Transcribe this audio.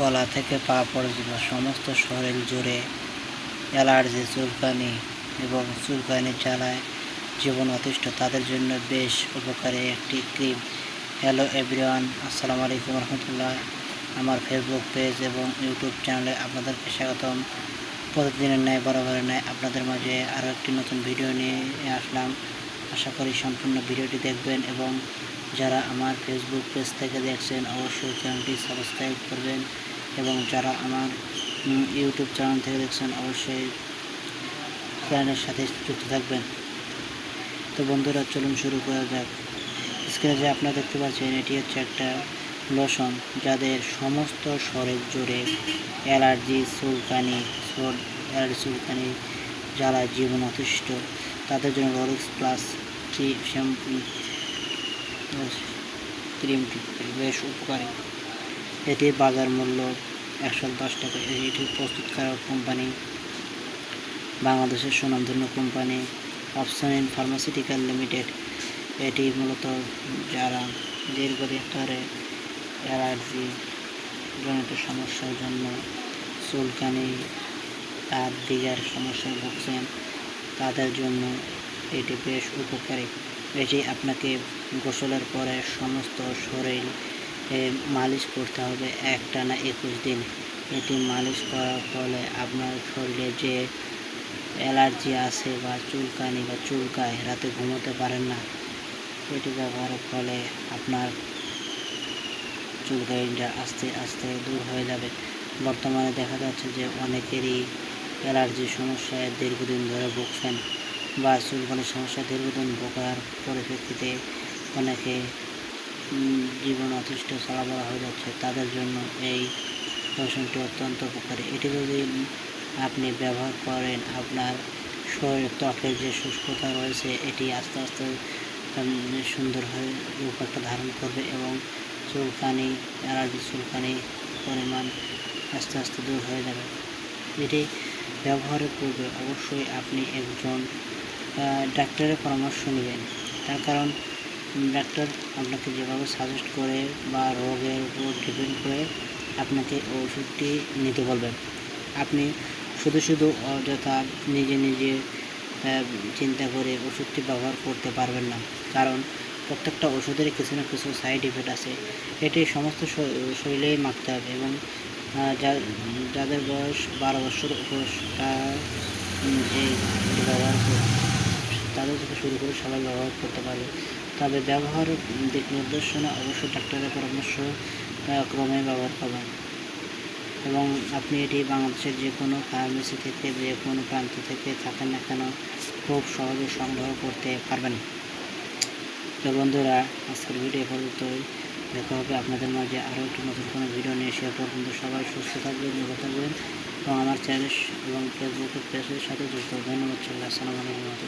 গলা থেকে পা পর্যন্ত সমস্ত শরীর জুড়ে অ্যালার্জি, চুলকানি এবং চুলকানি জ্বালায় জীবন অতিষ্ঠ। তাদের জন্য বেশ উপকারী একটি ক্রিম। হ্যালো এভরিওয়ান, আসসালামু আলাইকুম রহমতুল্লাহ। আমার ফেসবুক পেজ এবং ইউটিউব চ্যানেলে আপনাদেরকে স্বাগতম। প্রতিদিনের ন্যায়, বরাবরের ন্যায় আপনাদের মাঝে আরও একটি নতুন ভিডিও নিয়ে আসলাম। আশা করি সম্পূর্ণ ভিডিওটি দেখবেন এবং যারা আমার ফেসবুক পেজ থেকে দেখছেন, অবশ্যই চ্যানেলটি সাবস্ক্রাইব করবেন। এবং যারা আমার ইউটিউব চ্যানেল থেকে দেখছেন, অবশ্যই চ্যানেলের সাথে যুক্ত থাকবেন। তো বন্ধুরা, চলুন শুরু করা যাক। স্ক্রিনে যে আপনারা দেখতে পাচ্ছেন, এটি হচ্ছে একটা লোশন যাদের সমস্ত শরীর জুড়ে অ্যালার্জি চুলকানি অ্যালার্জি চুলকানি যারা জীবন অতিষ্ঠ। তাদের জন্য রোলিক্স প্লাস থ্রি শ্যাম্পু ক্রিমটি বেশ উপকারী। এটির বাজার মূল্য একশো দশ টাকা। এটি প্রস্তুত প্রস্তুতকারক কোম্পানি। বাংলাদেশের সুনামধন্য company option in pharmaceutical limited. এটি মূলত যারা দীর্ঘদিন ধরে অ্যালার্জি, জনিত সমস্যার জন্য চুলকানি তার দিগার সমস্যায় ভুগছেন, তাদের জন্য এটি বেশ উপকারী। এটি আপনাকে গোসলের পরে সমস্ত শরীর মালিশ করতে হবে একটানা একুশ দিন। এটি মালিশ করার ফলে আপনার শরীরে যে অ্যালার্জি আছে বা চুলকানি বা চুলকায়, রাতে ঘুমোতে পারেন না। এটি ব্যবহারের ফলে আপনার চুলকানিটা আস্তে আস্তে দূর হয়ে যাবে। বর্তমানে দেখা যাচ্ছে যে অনেকেরই অ্যালার্জির সমস্যায় দীর্ঘদিন ধরে ভুগছেন বা চুলকানির সমস্যা দীর্ঘদিন ভোগার পরিপ্রেক্ষিতে অনেকে জীবন অতিষ্ঠ চলাফেরা হয়ে যাচ্ছে, তাদের জন্য এই লোশনটি অত্যন্ত উপকারী। এটি যদি আপনি ব্যবহার করেন, আপনার শরীর ত্বকের যে শুষ্কতা রয়েছে, এটি আস্তে আস্তে সুন্দর হয়ে রূপটা ধারণ করবে এবং চুলকানি, অ্যালার্জি চুলকানি পরিমাণ আস্তে আস্তে দূর হয়ে যাবে। এটি ব্যবহারের পূর্বে অবশ্যই আপনি একজন ডাক্তারের পরামর্শ নেবেন। তার কারণ ডাক্তার আপনাকে যেভাবে সাজেস্ট করে বা রোগের উপর ডিপেন্ড করে আপনাকে ওষুধটি নিতে বলবেন আপনি শুধু শুধু অযথা নিজে নিজে চিন্তা করে ওষুধটি ব্যবহার করতে পারবেন না। কারণ প্রত্যেকটা ওষুধের কিছু না কিছু সাইড ইফেক্ট আছে। এটি সমস্ত শরীরেই মাখতে হবে এবং যাদের বয়স বারো বছর তারা, এই ব্যবহার করে তাদের থেকে শুরু করে সবাই ব্যবহার করতে পারবে। তবে ব্যবহার, দিক নির্দেশনা অবশ্যই ডাক্তারের পরামর্শ ক্রমে ব্যবহার করবেন এবং আপনি এটি বাংলাদেশের যে কোনো ফার্মেসি থেকে, যে কোনো প্রান্ত থেকে থাকেন না কেন, খুব সহজে সংগ্রহ করতে পারবেন। তো বন্ধুরা, আজকের ভিডিও এ পর্যন্তই। দেখা হবে আপনাদের মাঝে আরও একটি নতুন কোনো ভিডিও নিয়ে। সে পর্যন্ত সবাই সুস্থ থাকবেন, ভালো থাকবেন। এবং আমার চ্যানেল এবং ফেসবুকের পেজের সাথে যুক্ত ধন্যবাদ আসসালামু আলাইকুম।